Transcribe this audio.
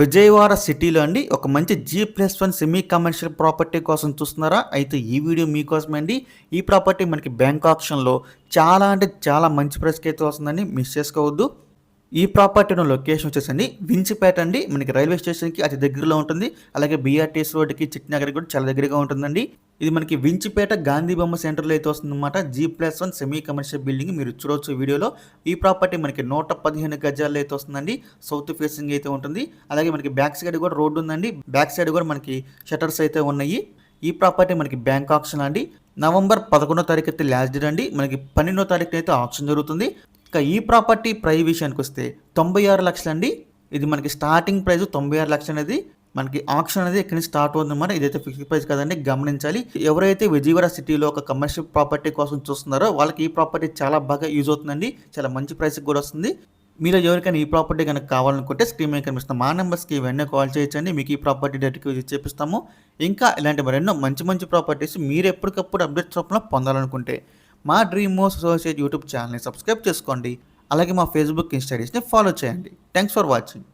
విజయవాడ సిటీలో అండి ఒక మంచి G plus one semi commercial property కోసం చూస్తున్నారా? అయితే ఈ వీడియో మీకోసమే అండి. ఈ ప్రాపర్టీ మనకి బ్యాంక్ ఆప్షన్లో చాలా అంటే చాలా మంచి ప్రైస్కి అయితే వస్తుందండి. మిస్ చేసుకోవద్దు. ఈ ప్రాపర్టీ ఉన్న లొకేషన్ వచ్చేసండి. వించిపేట అండి. మనకి రైల్వే స్టేషన్కి అతి దగ్గరలో ఉంటుంది. అలాగే బీఆర్టీఎస్ రోడ్డుకి చిట్నగర్కి కూడా చాలా దగ్గరగా ఉంటుందండి. ఇది మనకి వించిపేట గాంధీ బొమ్మ సెంటర్లో అయితే వస్తుందన్నమాట. G plus one semi commercial building మీరు చూడవచ్చు ఈ వీడియోలో. ఈ ప్రాపర్టీ మనకి నూట పదిహేను గజాల్లో అయితే వస్తుందండి. సౌత్ ఫేసింగ్ అయితే ఉంటుంది. అలాగే మనకి బ్యాక్ సైడ్ కూడా రోడ్డు ఉందండి. బ్యాక్ సైడ్ కూడా మనకి షటర్స్ అయితే ఉన్నాయి. ఈ ప్రాపర్టీ మనకి బ్యాంక్ ఆప్షన్ అండి. నవంబర్ పదకొండో తారీఖు అయితే లాస్ట్ డేట్ అండి. మనకి పన్నెండో తారీఖు అయితే ఆప్షన్ జరుగుతుంది. ఇక ఈ ప్రాపర్టీ ప్రైస్ విషయానికి వస్తే తొంభై ఆరు లక్షలు అండి ఇది మనకి స్టార్టింగ్ ప్రైస్ తొంభై ఆరు లక్షలు అనేది. మనకి ఆప్షన్ అనేది ఇక్కడ నుంచి స్టార్ట్ అవుతుందన్నమాట ఇదైతే ఫిక్స్ ప్రైస్ కదండి గమనించాలి. ఎవరైతే విజయవాడ సిటీలో ఒక కమర్షియల్ ప్రాపర్టీ కోసం చూస్తున్నారో వాళ్ళకి ఈ ప్రాపర్టీ చాలా బాగా యూజ్ అవుతుందండి. చాలా మంచి ప్రైస్కి కూడా వస్తుంది. మీరు ఎవరికైనా ఈ ప్రాపర్టీ కనుక కావాలనుకుంటే స్క్రీన్ మీద కనిపిస్తున్న మా నెంబర్స్కి వెంటనే కాల్ చేయొచ్చండి. మీకు ఈ ప్రాపర్టీ డేట్కి చేపిస్తాము. ఇంకా ఇలాంటి మరెన్నో మంచి మంచి ప్రాపర్టీస్ మీరు ఎప్పటికప్పుడు అప్డేట్స్ రూపంలో పొందాలనుకుంటే మా డ్రీమ్ మోస్ అసోసియేట్ యూట్యూబ్ ఛానల్ని సబ్స్క్రైబ్ చేసుకోండి. అలాగే మా ఫేస్బుక్ ఇన్స్టాగ్రామ్స్ని ఫాలో చేయండి. Thanks for watching